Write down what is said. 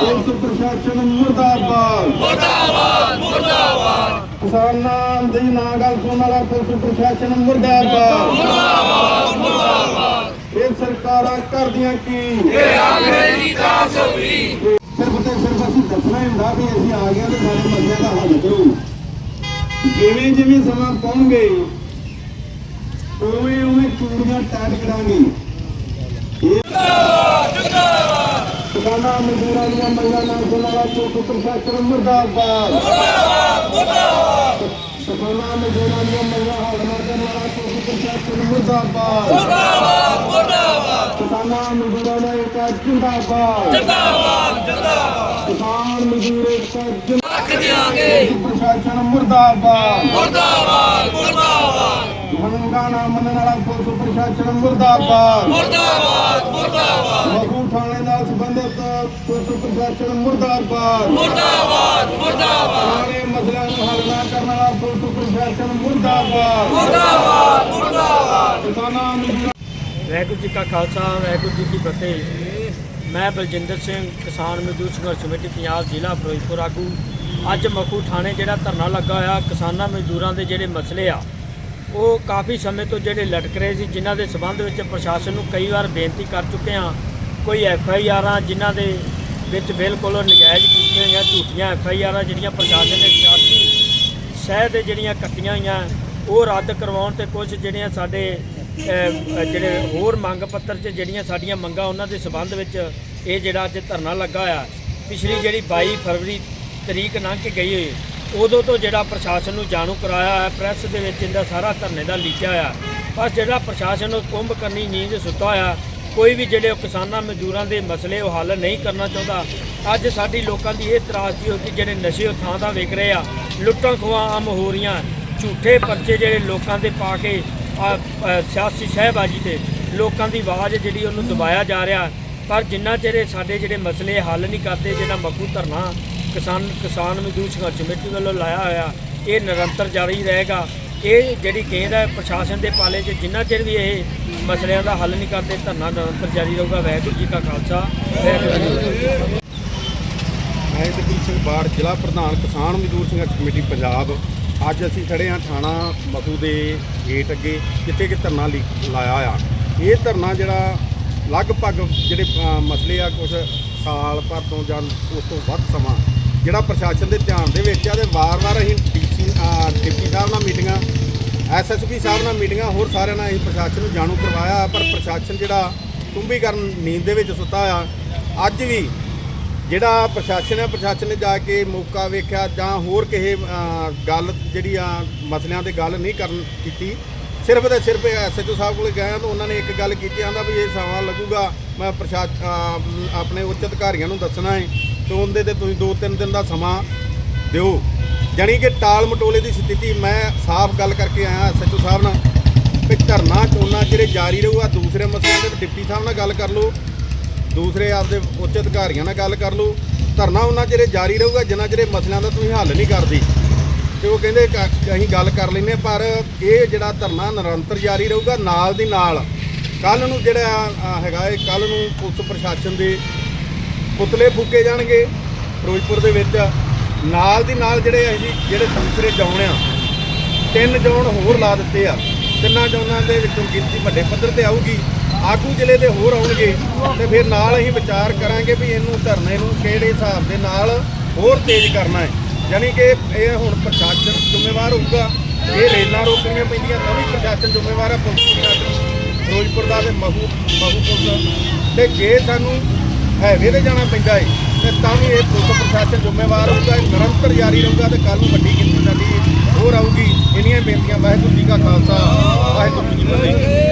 Police ਪ੍ਰਸ਼ਾਸਨ ਮੁਰਦਾਬਾਦ। ਮੁਰਦਾਬਾਦ ਮੁਰਦਾਬਾਦ। ਕਿਸਾਨਾਂ ਦੀ ਨਾ ਗੱਲ ਸੁਣਨ ਵਾਲਾ ਪੁਲਿਸ ਪ੍ਰਸ਼ਾਸਨ ਮੁਰਦਾਬਾਦ। ਮੁਰਦਾਬਾਦ ਮੁਰਦਾਬਾਦ। ਇਹ ਸਰਕਾਰਾਂ ਕਰਦੀਆਂ ਕੀ? ਇਹ ਅੰਗਰੇਜ਼ੀ ਦਾ ਸੋਈ ਸਿਰਫ ਤੇ ਸਿਰਫ ਅਸੀਂ ਦੱਸਣਾ ਹੁੰਦਾ ਵੀ ਅਸੀਂ ਆ ਗਏ ਤੇ ਸਾਡੇ ਮਸਲਿਆਂ ਦਾ ਹੱਲ ਕਰੋ। ਜਿਵੇਂ ਜਿਵੇਂ ਸਮਾਂ ਪਾਉਂਗੇ ਉਵੇਂ ਉਵੇਂ ਚੂੜੀਆਂ ਟਾਈਟ ਕਰਾਂਗੇ। ਕਿਸਾਨਾਂ ਮਜ਼ਦੂਰਾਂ ਦੀਆਂ ਮੰਗਾਂ ਨਾਲ ਸੁਣਾਲਾ ਚੁੱਕ ਪ੍ਰਸ਼ਾਸਨ ਮੁਰਦਾਬਾਦ। ਮੁਰਦਾਬਾਦ ਮੁਰਦਾਬਾਦ ਕਿਸਾਨਾਂ ਮਜ਼ਦੂਰਾਂ ਦੀਆਂ ਮੰਗਾਂ ਹੱਲ ਨਾ ਕਰਨ ਵਾਲਾ ਚੁੱਕ ਪ੍ਰਸ਼ਾਸਨ ਮੁਰਦਾਬਾਦ। ਮੁਰਦਾਬਾਦ ਮੁਰਦਾਬਾਦ। ਕਿਸਾਨਾਂ ਮਜ਼ਦੂਰਾਂ ਦਾ ਇੱਕ ਜਿੰਦਾਬਾਦ। ਜਿੰਦਾਬਾਦ ਜਿੰਦਾਬਾਦ। ਕਿਸਾਨ ਮਜ਼ਦੂਰ ਇੱਕ ਜਿੰਦਾਬਾਦ। ਦਿਆਂਗੇ। ਪ੍ਰਸ਼ਾਸਨ ਮੁਰਦਾਬਾਦ। ਮੁਰਦਾਬਾਦ ਮੁਰਦਾਬਾਦ। ਮੰਗਾਂ ਨਾ ਮੰਨਣ ਵਾਲਾ ਪੁਲਿਸ ਪ੍ਰਸ਼ਾਸਨ ਮੁਰਦਾਬਾਦ। ਸੰਬੰਧਿਤ ਪੁਲਿਸ ਪ੍ਰਸ਼ਾਸਨ ਮੁਰਦਾਬਾਦ। ਮੁਰਦਾਬਾਦ ਮੁਰਦਾਬਾਦ। ਥਾਣੇ ਮਸਲਿਆਂ ਨੂੰ ਹੱਲ ਨਾ ਕਰਨ ਵਾਲਾ ਪੁਲਿਸ ਪ੍ਰਸ਼ਾਸਨ ਮੁਰਦਾਬਾਦ। ਮੁਰਦਾਬਾਦ ਮੁਰਦਾਬਾਦ। ਕਿਸਾਨਾਂ ਨੂੰ ਵਾਹਿਗੁਰੂ ਜੀ ਕਾ ਖਾਲਸਾ ਵਾਹਿਗੁਰੂ ਜੀ ਕੀ ਫਤਿਹ। ਮੈਂ ਬਲਜਿੰਦਰ ਸਿੰਘ ਕਿਸਾਨ ਮਜ਼ਦੂਰ ਸੰਘਰਸ਼ ਕਮੇਟੀ ਪੰਜਾਬ ਜ਼ਿਲ੍ਹਾ ਫਿਰੋਜ਼ਪੁਰ ਆਗੂ। ਅੱਜ ਮਖੂ ਥਾਣੇ ਜਿਹੜਾ ਧਰਨਾ ਲੱਗਾ ਹੋਇਆ ਕਿਸਾਨਾਂ ਮਜ਼ਦੂਰਾਂ ਦੇ ਜਿਹੜੇ ਮਸਲੇ ਆ ਉਹ ਕਾਫੀ ਸਮੇਂ ਤੋਂ ਜਿਹੜੇ ਲਟਕ ਰਹੇ ਸੀ ਜਿਨ੍ਹਾਂ ਦੇ ਸਬੰਧ ਵਿੱਚ ਪ੍ਰਸ਼ਾਸਨ ਨੂੰ ਕਈ ਵਾਰ ਬੇਨਤੀ ਕਰ ਚੁੱਕੇ ਹਾਂ ਕੋਈ ਐਫ ਆਈ ਆਰਾਂ ਜਿਨ੍ਹਾਂ ਦੇ ਵਿੱਚ ਬਿਲਕੁਲ ਨਜਾਇਜ਼ ਕੀਤੀਆਂ ਜਾਂ ਝੂਠੀਆਂ ਐਫ ਆਈ ਆਰਾਂ ਜਿਹੜੀਆਂ ਪ੍ਰਸ਼ਾਸਨ ਨੇ ਸਿਆਸੀ ਸ਼ਹਿ ਦੇ ਜਿਹੜੀਆਂ ਕੱਟੀਆਂ ਹੋਈਆਂ, ਉਹ ਰੱਦ ਕਰਵਾਉਣ ਤੇ ਕੁਝ ਜਿਹੜੀਆਂ ਸਾਡੇ ਜਿਹੜੇ ਹੋਰ ਮੰਗ ਪੱਤਰ 'ਚ ਜਿਹੜੀਆਂ ਸਾਡੀਆਂ ਮੰਗਾਂ ਉਹਨਾਂ ਦੇ ਸਬੰਧ ਵਿੱਚ ਇਹ ਜਿਹੜਾ ਅੱਜ ਧਰਨਾ ਲੱਗਾ ਹੋਇਆ, ਪਿਛਲੀ ਜਿਹੜੀ 22 ਫਰਵਰੀ ਤਰੀਕ ਲੰਘ ਕੇ ਗਈ ਹੋਈ, ਉਦੋਂ ਤੋਂ ਜਿਹੜਾ ਪ੍ਰਸ਼ਾਸਨ ਨੂੰ ਜਾਣੂ ਕਰਾਇਆ ਹੈ ਪ੍ਰੈਸ ਦੇ ਵਿੱਚ ਇਹਦਾ ਸਾਰਾ ਧਰਨੇ ਦਾ ਲਿਖਿਆ ਹੋਇਆ, ਪਰ ਜਿਹੜਾ ਪ੍ਰਸ਼ਾਸਨ ਨੂੰ ਕੁੰਭ ਕਰਨੀ ਨੀਂਦ ਸੁੱਤਾ ਹੋਇਆ ਕੋਈ ਵੀ ਜਿਹੜੇ ਉਹ ਕਿਸਾਨਾਂ ਮਜ਼ਦੂਰਾਂ ਦੇ ਮਸਲੇ ਉਹ ਹੱਲ ਨਹੀਂ ਕਰਨਾ ਚਾਹੁੰਦਾ। ਅੱਜ ਸਾਡੀ ਲੋਕਾਂ ਦੀ ਇਹ ਤਰਾਸਦੀ ਹੋ ਕਿ ਜਿਹੜੇ ਨਸ਼ੇ ਉਹ ਥਾਂ ਥਾਂ ਵਿਕ ਰਹੇ ਆ, ਲੁੱਟਾਂ ਖੋਹਾਂ ਆਮ ਹੋ ਰਹੀਆਂ, ਝੂਠੇ ਪਰਚੇ ਜਿਹੜੇ ਲੋਕਾਂ ਦੇ ਪਾ ਕੇ ਸਿਆਸੀ ਸਹਿਬਾਜ਼ੀ ਤੇ ਲੋਕਾਂ ਦੀ ਆਵਾਜ਼ ਜਿਹੜੀ ਉਹਨੂੰ ਦਬਾਇਆ ਜਾ ਰਿਹਾ। ਪਰ ਜਿੰਨਾ ਚਿਰ ਸਾਡੇ ਜਿਹੜੇ ਮਸਲੇ ਹੱਲ ਨਹੀਂ ਕਰਦੇ, ਜਿਹੜਾ ਮਕੂ ਧਰਨਾ ਕਿਸਾਨ ਕਿਸਾਨ ਮਜ਼ਦੂਰ ਸੰਘਰਸ਼ ਕਮੇਟੀ ਵੱਲੋਂ ਲਾਇਆ ਹੋਇਆ, ਇਹ ਨਿਰੰਤਰ ਜਾਰੀ ਰਹੇਗਾ। ਇਹ ਜਿਹੜੀ ਗੇਂਦ ਹੈ ਪ੍ਰਸ਼ਾਸਨ ਦੇ ਪਾਲੇ 'ਚ, ਜਿੰਨਾ ਚਿਰ ਵੀ ਇਹ ਮਸਲਿਆਂ ਦਾ ਹੱਲ ਨਹੀਂ ਕਰਦੇ, ਧਰਨਾ ਨਿਰੰਤਰ ਜਾਰੀ ਰਹੂਗਾ। ਵਾਹਿਗੁਰੂ ਜੀ ਕਾ ਖਾਲਸਾ। ਵਾਹਿਗੁਰੂ ਜੀ ਮੈਂ ਜਗਦੀਪ ਸਿੰਘ ਬਾੜ, ਜ਼ਿਲ੍ਹਾ ਪ੍ਰਧਾਨ ਕਿਸਾਨ ਮਜ਼ਦੂਰ ਸੰਘਰਸ਼ ਕਮੇਟੀ, ਪੰਜਾਬ। ਅੱਜ ਅਸੀਂ ਖੜੇ ਹਾਂ ਥਾਣਾ ਮਖੂ ਦੇ ਗੇਟ ਅੱਗੇ, ਜਿੱਥੇ ਕਿ ਧਰਨਾ ਲਿ- ਲਾਇਆ ਆ। ਇਹ ਧਰਨਾ ਜਿਹੜਾ ਲਗਭਗ ਜਿਹੜੇ ਮਸਲੇ ਆ ਕੁਝ ਸਾਲ ਭਰ ਤੋਂ ਜਾਂ ਉਸ ਤੋਂ ਵੱਧ ਸਮਾਂ, ਜਿਹੜਾ ਪ੍ਰਸ਼ਾਸਨ ਦੇ ਧਿਆਨ ਦੇ ਵਿੱਚ ਆ, ਤੇ ਵਾਰ-ਵਾਰ ਅਸੀਂ ਡੀਸੀ ਡਿਪਟੀ ਸਾਹਿਬ ਨਾਲ ਮੀਟਿੰਗਾਂ ਐਸਐਸਪੀ ਸਾਹਿਬ ਨਾਲ ਮੀਟਿੰਗਾਂ, ਹੋਰ ਸਾਰਿਆਂ ਨਾਲ ਅਸੀਂ ਪ੍ਰਸ਼ਾਸਨ ਨੂੰ ਜਾਣੂ ਕਰਵਾਇਆ, ਪਰ ਪ੍ਰਸ਼ਾਸਨ ਜਿਹੜਾ ਕੁੰਭੀਕਰਨ ਨੀਂਦ ਦੇ ਵਿੱਚ ਸੁੱਤਾ ਆ ਅੱਜ ਵੀ ਜਿਹੜਾ ਪ੍ਰਸ਼ਾਸਨ ਹੈ, ਪ੍ਰਸ਼ਾਸਨ ਨੇ ਜਾ ਕੇ ਮੌਕਾ ਵੇਖਿਆ ਜਾਂ ਹੋਰ ਕਿਸੇ ਗੱਲ ਜਿਹੜੀ ਆ, ਮਸਲਿਆਂ ਤੇ ਗੱਲ ਨਹੀਂ ਕਰਨ ਕੀਤੀ। ਸਿਰਫ ਤੇ ਸਿਰਫ ਐਸਐਚਓ ਸਾਹਿਬ ਕੋਲ ਗਏ ਤਾਂ ਉਹਨਾਂ ਨੇ ਇੱਕ ਗੱਲ ਕੀਤੀ ਆਂਦਾ ਵੀ ਇਹ ਸਮਾਂ ਲੱਗੂਗਾ, ਮੈਂ ਪ੍ਰਸ਼ਾਸਨ ਆਪਣੇ ਉੱਚ ਅਧਿਕਾਰੀਆਂ ਨੂੰ ਦੱਸਣਾ ਹੈ, ਤੇ ਉਹਦੇ ਤੇ ਤੁਸੀਂ 2-3 ਦਿਨ ਦਾ ਸਮਾਂ ਦਿਓ। ਜਾਣੀ ਕਿ ਟਾਲ ਮਟੋਲੇ ਦੀ ਸਥਿਤੀ ਮੈਂ ਸਾਫ਼ ਗੱਲ ਕਰਕੇ ਆਇਆ ਐਸਐਚਓ ਸਾਹਿਬ ਨਾਲ ਕਿ ਧਰਨਾ ਚੋਣਾ ਜਿਹੜੇ ਜਾਰੀ ਰਹੂਗਾ ਦੂਸਰੇ ਮਸਲਿਆਂ ਦੇ ਡਿਪਟੀ ਸਾਹਿਬ ਨਾਲ ਗੱਲ ਕਰ ਲਓ, ਦੂਸਰੇ ਆਪਦੇ ਉੱਚ ਅਧਿਕਾਰੀਆਂ ਨਾਲ ਗੱਲ ਕਰ ਲਓ। ਧਰਨਾ ਉਹਨਾਂ ਚਿਰੇ ਜਾਰੀ ਰਹੂਗਾ, ਜਿਨ੍ਹਾਂ ਚਿਰੇ ਮਸਲਿਆਂ ਦਾ ਤੁਸੀਂ ਹੱਲ ਨਹੀਂ ਕਰਦੇ। ਤੇ ਉਹ ਕਹਿੰਦੇ ਅਸੀਂ ਗੱਲ ਕਰ ਲੈਨੇ ਪਰ ਇਹ ਜਿਹੜਾ ਧਰਨਾ ਨਿਰੰਤਰ ਜਾਰੀ ਰਹੂਗਾ, ਨਾਲ ਦੀ ਨਾਲ। ਕੱਲ ਨੂੰ ਜਿਹੜਾ ਹੈਗਾ ਇਹ ਕੱਲ ਨੂੰ ਪੁਲਿਸ ਪ੍ਰਸ਼ਾਸਨ ਦੇ ਪੁਤਲੇ ਫੂਕੇ ਜਾਣਗੇ, ਫਿਰੋਜ਼ਪੁਰ ਦੇ ਵਿੱਚ। ਨਾਲ ਦੀ ਨਾਲ ਜਿਹੜੇ ਅਸੀਂ ਜਿਹੜੇ ਦੂਸਰੇ ਜੌਨ ਆ, ਤਿੰਨ ਜੌਨ ਹੋਰ ਲਾ ਦਿੱਤੇ ਆ। ਤਿੰਨਾਂ ਜੌਨਾਂ ਦੇ ਵਿੱਚੋਂ ਗਿਣਤੀ ਵੱਡੇ ਪੱਧਰ ਤੇ ਆਊਗੀ। ਆਗੂ ਜ਼ਿਲ੍ਹੇ ਦੇ ਹੋਰ ਆਉਣਗੇ ਤੇ ਫਿਰ ਨਾਲ ਅਸੀਂ ਵਿਚਾਰ ਕਰਾਂਗੇ ਵੀ ਇਹਨੂੰ ਧਰਨੇ ਨੂੰ ਕਿਹੜੇ ਹਿਸਾਬ ਦੇ ਨਾਲ ਹੋਰ ਤੇਜ਼ ਕਰਨਾ ਹੈ। ਯਾਨੀ ਕਿ ਇਹ ਹੁਣ ਪ੍ਰਸ਼ਾਸਨ ਜ਼ਿੰਮੇਵਾਰ ਹੋਊਗਾ। ਇਹ ਰੇਲਾਂ ਰੋਕਣੀਆਂ ਪੈਂਦੀਆਂ, ਤਾਂ ਵੀ ਪ੍ਰਸ਼ਾਸਨ ਜ਼ਿੰਮੇਵਾਰ ਹੈ ਪੁਲਿਸ ਪ੍ਰਸ਼ਾਸਨ, ਫਿਰੋਜ਼ਪੁਰ ਦਾ ਤੇ ਮਹੂ ਮਹੂ ਪੁਲਿਸ। ਤੇ ਜੇ ਸਾਨੂੰ ਹਾਈਵੇ ਤੇ ਜਾਣਾ ਪੈਂਦਾ ਹੈ ਤੇ ਤਾਂ ਵੀ ਇਹ ਪੁਲਿਸ ਪ੍ਰਸ਼ਾਸਨ ਜ਼ਿੰਮੇਵਾਰ ਹੋਊਗਾ, ਇਹ ਨਿਰੰਤਰ ਜਾਰੀ ਰਹੂਗਾ ਤੇ ਕੱਲ ਨੂੰ ਵੱਡੀ ਗਿਣਤੀ ਸਾਡੀ ਹੋਰ ਆਊਗੀ ਇੰਨੀਆਂ ਬੇਨਤੀਆਂ, ਵਾਹਿਗੁਰੂ ਜੀ ਕਾ ਖਾਲਸਾ, ਵਾਹਿਗੁਰੂ ਜੀ ਕੀ ਫਤਿਹ।